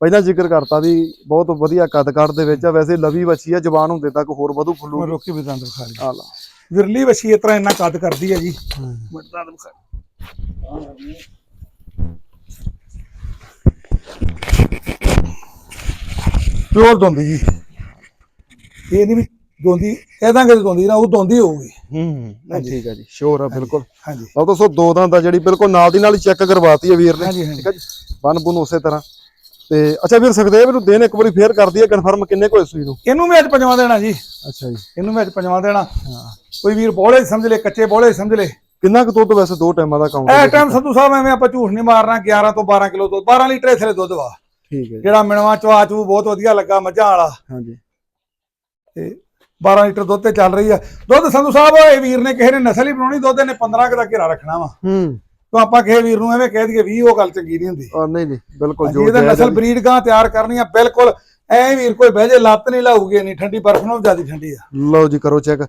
ਪਹਿਲਾਂ ਜ਼ਿਕਰ ਕਰਤਾ ਵੀ ਬਹੁਤ ਵਧੀਆ ਕੱਦ ਕਾਠ ਦੇ ਵਿੱਚ ਆ ਵੈਸੇ ਲਵੀ ਬੱਚੀ ਆ ਜਵਾਨ ਹੁੰਦੇ ਤੱਕ ਹੋਰ ਵਧੂ ਫੁੱਲੂ। ਰੋਕੀ ਵੀ ਦੰਦ ਵਿਖਾ ਲਈ ਆ ਲਾ ਵਿਰਲੀ ਵੱਛੀ ਇਸ ਤਰ੍ਹਾਂ ਇੰਨਾ ਕੱਦ ਕਰਦੀ ਹੈ ਜੀ? ਮਿੰਟ ਦੰਦ ਵਿਖਾ ਪਿਓਰ ਦੋਂਦੀ ਜੀ। ਇਹ ਨਹੀਂ ਵੀ ਦੋਂਦੀ ਦਾਂਗੇ ਤੇ ਦੋਂਦੀ ਨਾ ਉਹ ਦੋਂਦੀ ਹੋਊਗੀ। ਹੂੰ ਠੀਕ ਹੈ ਜੀ ਸ਼ੋਰ ਆ ਬਿਲਕੁਲ। ਹਾਂਜੀ। ਲਓ ਦੋਸਤੋ ਦੋ ਦੰਦ ਆ ਜਿਹੜੀ ਬਿਲਕੁਲ ਨਾਲ ਦੀ ਨਾਲ ਹੀ ਚੈੱਕ ਕਰਵਾਤੀ ਹੈ ਵੀਰ ਨੇ। ਹਾਂਜੀ, ਹਾਂਜੀ। ਠੀਕ ਹੈ ਜੀ ਬੰਨ ਬੁੰਨ ਉਸੇ ਤਰ੍ਹਾਂ। ਤੇ ਅੱਛਾ ਵੀਰ ਸੁਖਦੇਵ ਨੂੰ ਦਿਨ ਇੱਕ ਵਾਰੀ ਫੇਰ ਕਰ ਦਈਏ ਕਨਫਰਮ ਕਿੰਨੇ ਕੋਈ ਸੂਈ ਨੂੰ ਇਹਨੂੰ ਵੀ ਅੱਜ ਪੰਜਵਾਂ ਦੇਣਾ ਜੀ। ਅੱਛਾ ਜੀ। ਇਹਨੂੰ ਵੀ ਅੱਜ ਪੰਜਵਾਂ ਦੇਣਾ। ਕੋਈ ਵੀਰ ਬੋਲੇ ਸਮਝ ਲੈ ਕੱਚੇ ਬੋਲੇ ਸਮਝ ਲੈ। ਕਿੰਨਾ ਕੁ ਦੁੱਧ ਵੈਸੇ ਦੋ ਟਾਈਮਾਂ ਦਾ ਕਾਊਂਟ ਇਹ ਟਾਈਮ ਸੰਧੂ ਸਾਹਿਬ ਐਵੇਂ ਆਪਾਂ ਝੂਠ ਨਹੀਂ ਮਾਰਨਾ 11 ਤੋਂ 12 ਕਿਲੋ ਦੁੱਧ 12 ਲੀਟਰ ਇਥੇ ਦੁੱਧ ਵਾ। ਠੀਕ ਹੈ ਜਿਹੜਾ ਮਿਣਵਾ ਚਵਾ ਚੂ ਬਹੁਤ ਵਧੀਆ ਲੱਗਾ ਮੱਝਾਂ ਵਾਲਾ। ਹਾਂਜੀ ਤੇ 12 ਲੀਟਰ ਦੁੱਧ ਤੇ ਚੱਲ ਰਹੀ ਆ। ਦੁੱਧ ਸੰਧੂ ਸਾਹਿਬ ਇਹ ਵੀਰ ਨੇ ਕਿਸੇ ਨੇ ਨਸਲ ਹੀ ਬਣਾਉਣੀ ਦੁੱਧ ਨੇ 15 ਕੁ ਦਾ ਘੇਰਾ ਰੱਖਣਾ ਵਾ। ਹੂੰ। ਤਾਂ ਆਪਾਂ ਕਿਸੇ ਵੀਰ ਨੂੰ ਐਵੇਂ ਕਹਿ ਦਈਏ 20 ਉਹ ਗੱਲ ਚੰਗੀ ਨਹੀਂ ਹੁੰਦੀ। ਆ ਨਹੀਂ ਨਹੀਂ ਬਿਲਕੁਲ ਜੋ ਜਾਇਜ਼ ਨਸਲ। ਬਰੀਡ ਗਾਂ ਤਿਆਰ ਕਰਨੀ ਆ ਬਿਲਕੁਲ। ਐ ਵੀਰ ਕੋਈ ਬਹਿ ਜੇ ਲੱਤ ਨਹੀਂ ਲਾਊਗੀ ਨਹੀਂ ਠੰਡੀ ਬਰਫ਼ ਨਾਲੋਂ ਜ਼ਿਆਦਾ ਠੰਡੀ ਆ। ਲਓ ਜੀ ਕਰੋ ਚੈੱਕ।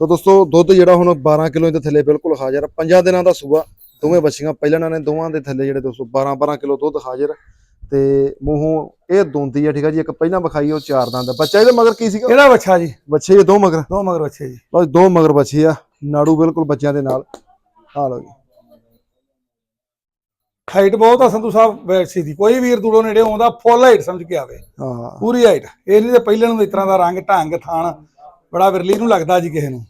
ਤਾਂ ਦੋਸਤੋ ਦੁੱਧ ਜਿਹੜਾ ਹੁਣ 12 ਕਿਲੋ ਦੇ ਥੱਲੇ ਬਿਲਕੁਲ ਹਾਜ਼ਰ ਪੰਜਾਂ ਦਿਨਾਂ ਦਾ ਸੂਆ ਦੋਵੇਂ ਬੱਚੀਆਂ ਪਹਿਲਾਂ ਨੇ ਦੋਵਾਂ ਦੇ ਥੱਲੇ ਜਿਹੜੇ ਦੋਸਤੋ 12 12 ਕਿਲੋ ਦੁੱਧ ਹਾਜ਼ਰ ਤੇ ਮੂੰਹੋਂ ਇਹ ਦੋਂਦੀ ਆ ਠੀਕ ਆ ਜੀ ਇੱਕ ਪਹਿਲਾਂ ਵਿਖਾਈ ਉਹ ਚਾਰ ਦੰਦ। ਬੱਚਾ ਇਹਦੇ ਮਗਰ ਕੀ ਸੀਗਾ? ਇਹਦਾ ਬੱਚਾ ਜੀ? ਬੱਚੇ ਇਹ ਦੋ ਮਗਰ। ਦੋ ਮਗਰ ਬੱਚੇ ਜੀ। ਲਓ ਜੀ, ਦੋ ਮਗਰ ਬੱਚੇ ਆ। ਨਾੜੂ ਬਿਲਕੁਲ ਬੱਚਿਆਂ ਦੇ ਨਾਲ। ਆ ਲਓ ਜੀ। ਹਾਈਟ ਬਹੁਤ ਆ ਸੰਧੂ ਸਾਹਿਬ ਵੈਸੀ ਦੀ। ਕੋਈ ਵੀਰ ਦੂਰੋਂ ਨੇੜੇ ਆਉਂਦਾ ਫੁੱਲ ਹਾਈਟ ਸਮਝ ਕੇ ਆਵੇ। ਹਾਂ। ਪੂਰੀ ਹਾਈਟ ਇਹ ਨਹੀਂ ਤੇ ਪਹਿਲੇ ਨੂੰ ਇਸ ਤਰ੍ਹਾਂ ਦਾ ਰੰਗ ਢੰਗ ਥਾਣ ਬੜਾ ਵਿਰਲੀ ਨੂੰ ਲੱਗਦਾ ਜੀ ਕਿਸੇ ਨੂੰ।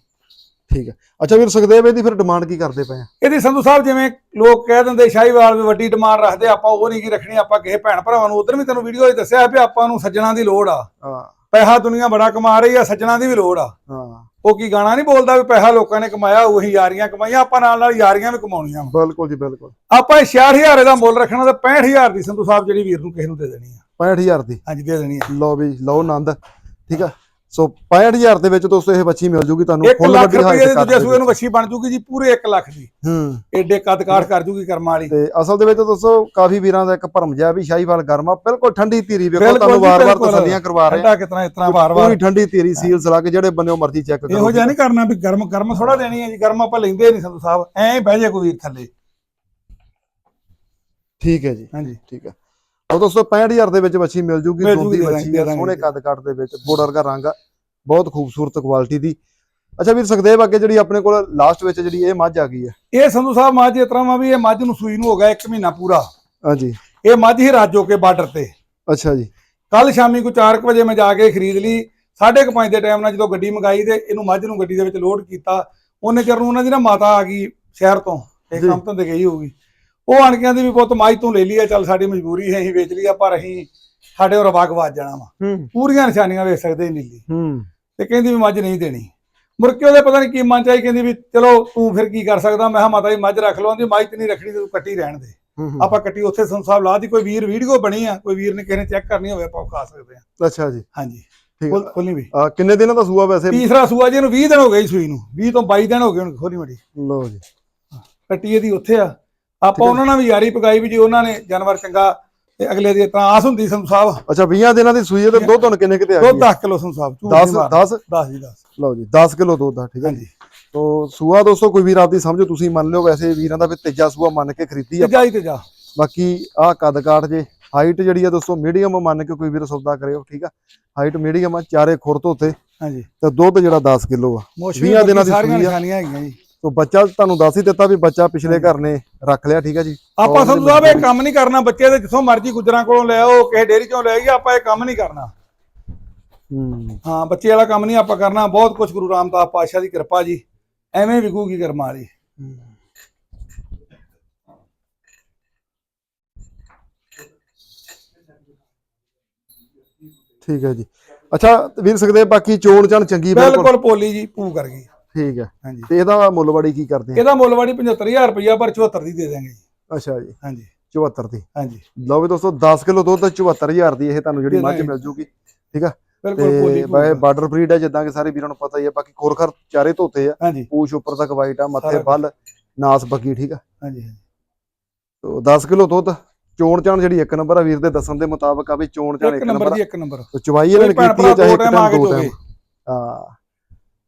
ਠੀਕ ਹੈ। ਅੱਛਾ ਵੀਰ ਸੁਖਦੇਵ ਇਹਦੀ ਫਿਰ ਡਿਮਾਂਡ ਕੀ ਕਰਦੇ ਪਏ ਆ? ਇਹਦੀ ਸੰਧੂ ਸਾਹਿਬ ਜਿਵੇਂ ਲੋਕ ਕਹਿ ਦਿੰਦੇ ਸ਼ਾਹੀਵਾਲ ਵੀ ਵੱਡੀ ਡਿਮਾਂਡ ਰੱਖਦੇ ਆਪਾਂ ਉਹ ਨਹੀਂ ਕੀ ਰੱਖਣੀ ਆਪਾਂ ਕਿਸੇ ਭੈਣ ਭਰਾਵਾਂ ਨੂੰ ਉਧਰ ਵੀ ਤੈਨੂੰ ਵੀਡੀਓ 'ਚ ਦੱਸਿਆ ਵੀ ਆਪਾਂ ਨੂੰ ਸੱਜਣਾ ਦੀ ਲੋੜ ਆ। ਹਾਂ। ਪੈਸਾ ਦੁਨੀਆ ਬੜਾ ਕਮਾ ਰਹੀ ਆ ਸੱਜਣਾ ਦੀ ਵੀ ਲੋੜ ਆ। ਹਾਂ। ਉਹ ਕੀ ਗਾਣਾ ਨਹੀਂ ਬੋਲਦਾ ਵੀ ਪੈਸਾ ਲੋਕਾਂ ਨੇ ਕਮਾਇਆ ਉਹੀ ਯਾਰੀਆਂ ਕਮਾਈਆਂ ਆਪਾਂ ਨਾਲ ਨਾਲ ਯਾਰੀਆਂ ਵੀ ਕਮਾਉਣੀਆਂ ਵਾ। ਬਿਲਕੁਲ ਜੀ ਬਿਲਕੁਲ। ਆਪਾਂ ਇਹ 66000 ਦਾ ਮੁੱਲ ਰੱਖਣਾ ਤੇ 65000 ਦੀ ਸੰਧੂ ਸਾਹਿਬ ਜਿਹੜੀ ਵੀਰ ਨੂੰ ਕਿਸੇ ਨੂੰ ਦੇ ਦੇਣੀ ਆ। 65000 ਦੀ। ਹਾਂਜੀ ਦੇ ਦੇਣੀ ਆ। ਲਓ ਵੀ ਲਓ ਆਨੰਦ ਠੀਕ ਆ? ਸੋ 65000 ਦੇ ਵਿੱਚ ਦੋਸਤੋ ਇਹ ਬੱਚੀ ਮਿਲ ਜੂਗੀ ਤੁਹਾਨੂੰ 1 ਫੁੱਲ ਲੱਖ ਵੱਡੀ ਰੁਪਏ ਦੇ ਦੂਜੇ ਸੂਏ ਨੂੰ ਵੱਛੀ ਬਣ ਜੂਗੀ ਜੀ ਪੂਰੇ 1 ਲੱਖ ਦੀ। ਹੂੰ। ਏਡੇ ਕੱਦ ਕਾਠ ਕਰ ਜੂਗੀ ਕਰਮਾਂ ਵਾਲੀ। ਤੇ ਅਸਲ ਦੇ ਵਿੱਚ ਦੋਸਤੋ ਕਾਫੀ ਵੀਰਾਂ ਦਾ ਇੱਕ ਭਰਮ ਜਿਹਾ ਵੀ ਸ਼ਾਹੀਵਾਲ ਗਰਮਾ ਬਿਲਕੁਲ ਠੰਡੀ ਧੀਰੀ ਵੇਖੋ ਤੁਹਾਨੂੰ ਵਾਰ-ਵਾਰ। ਤਸੱਲੀਆਂ ਕਰਵਾ ਰਹੇ ਠੰਡਾ ਕਿਤਨਾ ਇਤਨਾ ਵਾਰ-ਵਾਰ। ਪੂਰੀ ਠੰਡੀ ਧੀਰੀ ਸੀਲਸ ਲਾ ਕੇ ਜਿਹੜੇ ਬੰਨਿਓ ਮਰਜ਼ੀ ਚੈੱਕ ਕਰੋ ਇਹੋ ਜਿਹਾ ਨਹੀਂ ਕਰਨਾ ਵੀ ਗਰਮ ਗਰਮ ਥੋੜਾ ਦੇਣੀ ਹੈ ਜੀ ਗਰਮ ਆਪਾਂ ਲੈਂਦੇ ਨਹੀਂ ਸੰਧੂ ਸਾਹਿਬ ਐਂ ਬਹਿ ਜੇ ਕੋਈ ਵੀਰ ਥੱਲੇ। ਠੀਕ ਹੈ ਜੀ। ਹਾਂਜੀ। ਠੀਕ ਹੈ। ਉਹ ਦੋਸਤੋ 65000 ਦੇ ਵਿੱਚ ਬੱਚੀ ਮਿਲ ਜੂਗੀ ਮਿਲ ਦੁੱਧੀ ਜੂਗੀ, ਦੇ ਬੱਚੀ ਆ। ਸੋਹਣੇ ਕੱਦ ਕੱਟ ਦੇ ਵਿੱਚ ਬੋਰਡਰ ਦਾ ਰੰਗ ਆ ਬਹੁਤ ਖੂਬਸੂਰਤ ਕੁਆਲਿਟੀ ਦੀ। ਅੱਛਾ ਵੀਰ ਸੁਖਦੇਵ ਅੱਗੇ ਜਿਹੜੀ ਆਪਣੇ ਕੋਲ ਲਾਸਟ ਵਿੱਚ ਜਿਹੜੀ ਇਹ ਮੱਝ ਆ ਗਈ ਹੈ ਇਹ ਸੰਧੂ ਸਾਹਿਬ ਮੱਝ ਇਸ ਤਰ੍ਹਾਂ ਵਾ ਵੀ ਇਹ ਮੱਝ ਨੂੰ ਸੂਈ ਨੂੰ ਹੋ ਗਿਆ 1 ਮਹੀਨਾ ਪੂਰਾ। ਹਾਂਜੀ। ਇਹ ਮੱਝ ਹੀ ਰਾਜੋ ਕੇ ਬਾਰਡਰ ਤੇ। ਅੱਛਾ ਜੀ। ਕੱਲ ਸ਼ਾਮੀ ਕੋ 4 ਵਜੇ ਮੈਂ ਜਾ ਕੇ ਖਰੀਦ ਲਈ। 5:30 ਦੇ ਟਾਈਮ ਨਾਲ ਜਦੋਂ ਗੱਡੀ ਮੰਗਾਈ ਤੇ ਇਹਨੂੰ ਮੱਝ ਨੂੰ ਗੱਡੀ ਦੇ ਵਿੱਚ ਲੋਡ ਕੀਤਾ ਉਹਨੇ ਚਿਰ ਨੂੰ ਉਹਨਾਂ ਦੀ ਨਾ ਮਾਤਾ ਆ ਗਈ ਸ਼ਹਿਰ ਤੋਂ ਇਹ। ਕੰਮ ਤੋਂ ਤੇ ਗਈ ਹੋਊਗੀ। ਉਹ ਆਣ ਕੇ ਕਹਿੰਦੀ ਵੀ ਪੁੱਤ ਮੱਝ ਤੂੰ ਲੈ ਲਈ ਆ ਚੱਲ ਸਾਡੀ ਮਜਬੂਰੀ ਹੈ ਅਸੀਂ ਵੇਚ ਲਈ ਆ ਪਰ ਅਸੀਂ ਸਾਡੇ ਉਹ ਰਵਾ ਗਵਾਚ ਜਾਣਾ ਵਾ। ਪੂਰੀਆਂ ਨਿਸ਼ਾਨੀਆਂ ਵੇਖ ਸਕਦੇ ਨੀਲੀ ਤੇ ਕਹਿੰਦੀ ਵੀ ਮੱਝ ਨਹੀਂ ਦੇਣੀ। ਮੁੜ ਕੇ ਉਹਦੇ ਪਤਾ ਨਹੀਂ ਕੀ ਮਨ ਚ ਆਈ ਕਹਿੰਦੀ ਵੀ ਚਲੋ ਤੂੰ ਫਿਰ ਕੀ ਕਰ ਸਕਦਾ? ਮੈਂ ਮਾਤਾ ਜੀ ਮੱਝ ਰੱਖ ਲਓ ਆਂਦੀ ਮੱਝ ਤੇ ਨਹੀਂ ਰੱਖਣੀ ਤੇ ਕੱਟੀ ਰਹਿਣ ਦੇ। ਆਪਾਂ ਕੱਟੀ ਉੱਥੇ ਸੰਸਾਬ ਲਾ ਦੀ ਕੋਈ ਵੀਰ ਵੀਡੀਓ ਬਣੀ ਆ ਕੋਈ ਵੀਰ ਨੇ ਕਿਸੇ ਨੇ ਚੈੱਕ ਕਰਨੀ ਹੋਵੇ ਆਪਾਂ ਖਾ ਸਕਦੇ ਆ। ਅੱਛਾ ਜੀ। ਹਾਂਜੀ। ਠੀਕ ਖੋਲ ਵੀ। ਕਿੰਨੇ ਦਿਨਾਂ ਦਾ ਸੂਆ ਵੈਸੇ? ਤੀਸਰਾ ਸੂਆ ਜੀ ਇਹਨੂੰ 20 ਦਿਨ ਹੋ ਗਏ ਸੂਈ ਨੂੰ। 20 ਤੋਂ 22 ਦਿਨ ਹੋ ਗਏ ਹੁਣ ਖੋਲੀ ਮੜੀ। ਲਓ ਜੀ। ਕੱਟੀ ਇਹਦੀ ਉੱਥੇ ਆ। ਆਪਾਂ ਉਹਨਾਂ ਨਾਲ ਵੀ ਯਾਰੀ ਪਗਾਈ ਵੀ ਜੇ ਉਹਨਾਂ ਨੇ ਜਾਨਵਰ ਚੰਗਾ ਤੇ ਅਗਲੇ ਦੀ ਤਾਂ ਆਸ ਹੁੰਦੀ ਸਾਹਿਬ ਅੱਛਾ 20 ਦਿਨਾਂ ਦੀ ਸੂਈ ਹੈ ਤੇ ਦੁੱਧ ਹੁਣ ਕਿੰਨੇ ਕਿਤੇ ਆ ਦੁੱਧ ਗਈ 10 ਕਿਲੋ ਸਾਹਿਬ 10 10 10 ਜੀ 10 ਲਓ ਜੀ 10 ਕਿਲੋ ਦੁੱਧ ਆ ਠੀਕ ਹੈ ਹਾਂਜੀ। ਤੋ ਸੂਆ ਦੋਸਤੋ ਕੋਈ ਵੀਰ ਆਪਦੀ ਸਮਝੋ ਤੁਸੀਂ ਮੰਨ ਲਿਓ ਵੈਸੇ ਵੀਰਾਂ ਦਾ ਵੀ ਤੇਜਾ ਸੂਆ ਮੰਨ ਕੇ ਖਰੀਦੀ ਆ। ਤੇ ਜਾਈ ਤੇ ਜਾ ਬਾਕੀ ਆਹ ਕੱਦ ਕਾਠ ਜੇ ਹਾਈਟ ਜਿਹੜੀ ਆ ਦੋਸਤੋ ਮੀਡੀਅਮ ਮੰਨ ਕੇ ਕੋਈ ਵੀਰ ਸੌਦਾ ਕਰਿਓ ਠੀਕ ਆ। ਹਾਈਟ ਮੀਡੀਅਮ ਆ ਚਾਰੇ ਖੁਰ ਤੋਂ ਉੱਤੇ। ਹਾਂਜੀ। ਤੇ ਦੁੱਧ ਜਿਹੜਾ 10 ਕਿਲੋ ਆ। ਮੋਸ਼ੀ 20 ਦਿਨਾਂ ਦੀ ਸਾਰੀਆਂ ਸੂਈ ਆ। ਨਿਸ਼ਾਨੀਆਂ ਹੈਗੀਆਂ ਜੀ। ਤੋ ਬੱਚਾ ਤੁਹਾਨੂੰ ਦੱਸ ਹੀ ਦਿੱਤਾ ਵੀ ਬੱਚਾ ਪਿਛਲੇ ਘਰ ਨੇ ਰੱਖ ਲਿਆ ਠੀਕ ਆ ਜੀ? ਆਪਾਂ ਸੰਧੂ ਸਾਹਿਬ ਇਹ ਕੰਮ ਨਹੀਂ ਕਰਨਾ ਬੱਚੇ ਦੇ ਜਿੱਥੋਂ ਮਰਜ਼ੀ ਗੁਜਰਾਂ ਕੋਲੋਂ ਲੈ ਆਓ ਕਿਸੇ ਡੇਅਰੀ ਚੋਂ ਲੈ ਆਈਏ ਆਪਾਂ ਇਹ ਕੰਮ ਨਹੀਂ ਕਰਨਾ। ਹੂੰ। ਹਾਂ ਬੱਚੇ ਵਾਲਾ ਕੰਮ ਨਹੀਂ ਆਪਾਂ ਕਰਨਾ ਬਹੁਤ ਕੁਝ ਗੁਰੂ ਰਾਮਦਾਸ ਪਾਤਸ਼ਾਹ ਦੀ ਕਿਰਪਾ ਜੀ ਐਵੇਂ ਵਿਕੂਗੀ ਕਰਮਾਂ ਵਾਲੀ। ਠੀਕ ਹੈ ਜੀ। ਅੱਛਾ ਵੀਰ ਸਕਦੇ ਬਾਕੀ ਚੋਣ ਚਾਣ ਚੰਗੀ ਬਿਲਕੁਲ ਬਿਲਕੁਲ। ਪੋਲੀ ਜੀ ਪੂ ਕਰ ਗਈ। ਠੀਕ ਹੈ। ਹਾਂਜੀ। ਤੇ ਇਹਦਾ ਮੁੱਲਵਾੜੀ ਕੀ ਕਰਦੇ ਆ? ਇਹਦਾ ਮੁੱਲ ਵਾੜੀ 75000 ਰੁਪਇਆ ਪਰ 74 ਦੀ ਦੇ ਦਾਂਗੇ ਜੀ। ਅੱਛਾ ਜੀ। ਹਾਂਜੀ। 74 ਦੀ। ਹਾਂਜੀ। ਲਓ ਵੀ ਦੋਸਤੋ 10 ਕਿਲੋ ਦੁੱਧ 74000 ਦੀ ਇਹ ਤੁਹਾਨੂੰ ਜਿਹੜੀ ਮੱਝ। ਮਿਲ ਜੂਗੀ। ਠੀਕ ਆ? ਬਿਲਕੁਲ। ਬਾਰਡਰ ਬਰੀਡ ਹੈ ਜਿੱਦਾਂ ਕਿ ਸਾਰੇ ਵੀਰਾਂ ਨੂੰ ਪਤਾ ਹੀ ਹੈ। ਬਾਕੀ ਖੋਰਖਰ ਚਾਰੇ ਧੋਤੇ ਆ। ਪੂਛ ਉੱਪਰ ਤੱਕ ਵਾਈਟ ਆ ਮੱਥੇ ਬੱਲ ਨਾਸ ਬੱਗੀ ਠੀਕ ਆ? ਹਾਂਜੀ ਹਾਂਜੀ। ਤੋ 10 ਕਿਲੋ ਦੁੱਧ ਚੋਣ ਚਾਣ ਜਿਹੜੀ ਇੱਕ ਨੰਬਰ ਆ ਵੀਰ ਦੇ ਦੱਸਣ ਦੇ ਮੁਤਾਬਕ ਆ ਵੀ ਚੋਣ ਚਾਣ ਇੱਕ ਨੰਬਰ ਦੀ ਇੱਕ ਨੰਬਰ। ਤੇ ਚਵਾਈ ਇਹਨਾਂ ਨੇ ਕੀਤੀ ਹੈ ਚਾਹੇ ਇੱਕ ਦੋ। ਟਾਈਮ। ਹਾਂ।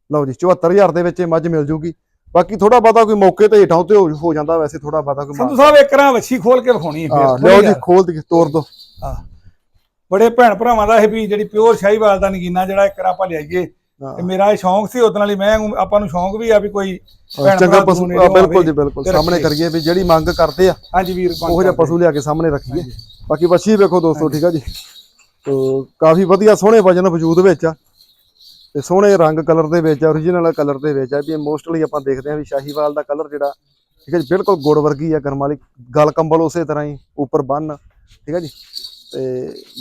ਲਓ ਜੀ 74000 ਦੇ ਵਿੱਚ ਇਹ ਮੱਝ ਮਿਲ ਜੂਗੀ। ਬਾਕੀ ਥੋੜਾ ਬਾਤਾ ਕੋਈ ਮੌਕੇ ਤੇ ਹੇਠਾਂ ਉੱਤੇ ਹੋ ਜਾਂਦਾ ਵੈਸੇ ਥੋੜਾ ਬਾਤਾ ਕੋਈ ਸੰਧੂ ਸਾਹਿਬ ਇੱਕ ਰਾਂ ਵੱਛੀ ਖੋਲ ਕੇ ਵਿਖਾਉਣੀ ਹੈ ਫਿਰ ਲਓ ਜੀ। ਖੋਲ ਦੇ ਤੋੜ ਦੋ। ਹਾਂ। ਬੜੇ ਭੈਣ ਭਰਾਵਾਂ ਦਾ ਇਹ ਵੀ ਜਿਹੜੀ ਪਿਓਰ ਸ਼ਾਹੀਵਾਲ ਦਾ ਨਗੀਨਾ ਜਿਹੜਾ ਇੱਕ ਰਾਂ ਆਪਾਂ ਲਿਆਈਏ। ਤੇ ਮੇਰਾ ਇਹ ਸ਼ੌਂਕ ਸੀ ਉਦੋਂ ਵਾਲੀ ਮੈਂ ਆਪਾਂ ਨੂੰ ਸ਼ੌਂਕ ਵੀ ਆ ਵੀ ਕੋਈ ਚੰਗਾ ਪਸ਼ੂ ਬਿਲਕੁਲ ਜੀ ਬਿਲਕੁਲ। ਤੇ ਸਾਹਮਣੇ। ਕਰੀਏ ਵੀ ਜਿਹੜੀ ਮੰਗ ਕਰਦੇ ਆ ਹਾਂਜੀ ਵੀਰ ਉਹੋ ਜਿਹਾ। ਪਸ਼ੂ ਲਿਆ ਕੇ ਸਾਹਮਣੇ ਰੱਖੀਏ। ਬਾਕੀ ਵੱਛੀ ਵੇਖੋ ਦੋਸਤੋ ਠੀਕ ਆ ਜੀ। ਤੋ ਕਾਫੀ ਵਧੀਆ ਸੋਹਣੇ ਵਜਨ ਵਜੂਦ ਵਿੱਚ ਆ। ਤੇ ਸੋਹਣੇ ਰੰਗ ਕਲਰ ਦੇ ਵਿੱਚ origignal ਕਲਰ ਦੇ ਵਿੱਚ ਆ ਵੀ ਮੋਸਟਲੀ ਆਪਾਂ ਦੇਖਦੇ ਆ ਵੀ ਸ਼ਾਹੀਵਾਲ ਦਾ ਕਲਰ ਜਿਹੜਾ ਠੀਕ ਹੈ ਜੀ ਬਿਲਕੁਲ ਗੁੜ ਵਰਗੀ ਆ ਕਰਮ ਵਾਲੀ ਗਲ ਕੰਬਲ ਉਸੇ ਤਰ੍ਹਾਂ ਹੀ ਉੱਪਰ ਬੰਨ ਠੀਕ ਹੈ ਜੀ ਤੇ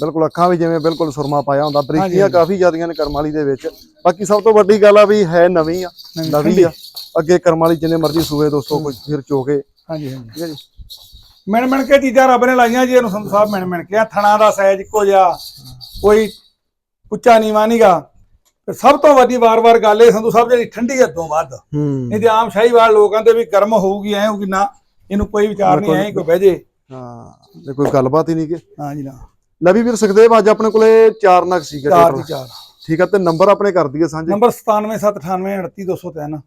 ਬਿਲਕੁਲ ਅੱਖਾਂ ਵੀ ਜਿਵੇਂ ਬਿਲਕੁਲ ਸੁਰਮਾ ਪਾਇਆ ਹੁੰਦਾ ਬਰੀਕੀਆਂ। ਕਾਫੀ ਜ਼ਿਆਦੀਆਂ ਨੇ ਕਰਮ ਵਾਲੀ ਦੇ ਵਿੱਚ। ਬਾਕੀ ਸਭ ਤੋਂ ਵੱਡੀ ਗੱਲ ਆ ਵੀ ਹੈ ਨਵੀਂ ਆ ਨਵੀਂ, ਆ ਅੱਗੇ ਕਰਮ ਵਾਲੀ ਜਿੰਨੇ ਮਰਜ਼ੀ ਸੂਏ ਦੋਸਤੋ ਕੋਈ ਫਿਰ ਚੋਕੇ ਹਾਂਜੀ ਹਾਂਜੀ। ਠੀਕ ਹੈ ਜੀ। ਮਿਣ ਮਿਣ ਕੇ ਚੀਜ਼ਾਂ ਰੱਬ ਨੇ ਲਾਈਆਂ ਜੀ ਇਹਨੂੰ ਸੰਧੂ ਸਾਹਿਬ ਮਿਣ ਮਿਣ ਕੇ ਆ ਥਣਾ ਦਾ ਸਾਈਜ਼ ਇੱਕੋ ਜਿਹਾ ਕੋਈ ਉੱਚਾ ਨੀਵਾਂ ਨਹੀਂਗਾ ਤੇ ਸਭ ਤੋਂ ਵੱਡੀ ਵਾਰ-ਵਾਰ ਗੱਲ ਇਹ ਸੰਧੂ ਸਾਹਿਬ ਜਿਹੜੀ ਠੰਡੀ ਹੱਦੋਂ ਵੱਧ। ਨਹੀਂ ਤੇ ਆਮ ਸ਼ਾਹੀਵਾਲ ਲੋਕਾਂ ਦੇ ਵੀ ਗਰਮ ਹੋਊਗੀ ਐ ਹੋਊਗੀ ਨਾ ਇਹਨੂੰ ਕੋਈ ਵਿਚਾਰ ਨਹੀਂ ਐ ਕੋਈ ਬਹਿ ਜੇ। ਹਾਂ ਕੋਈ ਗੱਲਬਾਤ ਹੀ ਨਹੀਂ ਕਿ। ਹਾਂ ਜੀ ਨਾ। ਲੈ ਵੀ ਵੀਰ ਸੁਖਦੇਵ ਅੱਜ ਆਪਣੇ ਕੋਲੇ ਚਾਰ ਨਗ ਸੀਗੇ ਚਾਰ। ਦੀ ਚਾਰ। ਠੀਕ ਆ ਤੇ ਨੰਬਰ ਆਪਣੇ ਕਰ ਦਈਏ ਸਾਂਝੇ? ਨੰਬਰ 9779839203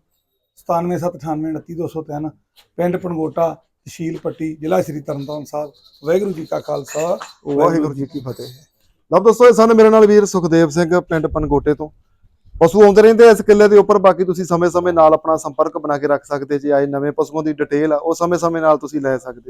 9779839203 ਪਿੰਡ ਪਣਗੋਟਾ ਤਹਿਸੀਲ ਪੱਟੀ ਜ਼ਿਲ੍ਹਾ ਸ਼੍ਰੀ ਤਰਨਤਾਰਨ ਸਾਹਿਬ। ਵਾਹਿਗੁਰੂ ਜੀ ਕਾ ਖਾਲਸਾ ਵਾਹਿਗੁਰੂ ਜੀ ਕੀ ਫਤਿਹ। ਲਓ ਦੋਸਤੋ ਇਹ ਸਨ ਮੇਰੇ ਨਾਲ ਵੀਰ ਸੁਖਦੇਵ ਸਿੰਘ ਪਿੰਡ ਪਨਗੋਟੇ ਤੋਂ। ਪਸ਼ੂ ਆਉਂਦੇ ਰਹਿੰਦੇ ਆ ਇਸ ਕਿੱਲੇ ਦੇ ਉੱਪਰ, ਬਾਕੀ ਤੁਸੀਂ ਸਮੇਂ-ਸਮੇਂ ਨਾਲ ਆਪਣਾ ਸੰਪਰਕ ਬਣਾ ਕੇ ਰੱਖ ਸਕਦੇ ਜੇ ਆਏ ਨਵੇਂ ਪਸ਼ੂਆਂ ਦੀ ਡਿਟੇਲ ਆ, ਉਹ ਸਮੇਂ-ਸਮੇਂ ਨਾਲ ਤੁਸੀਂ ਲੈ ਸਕਦੇ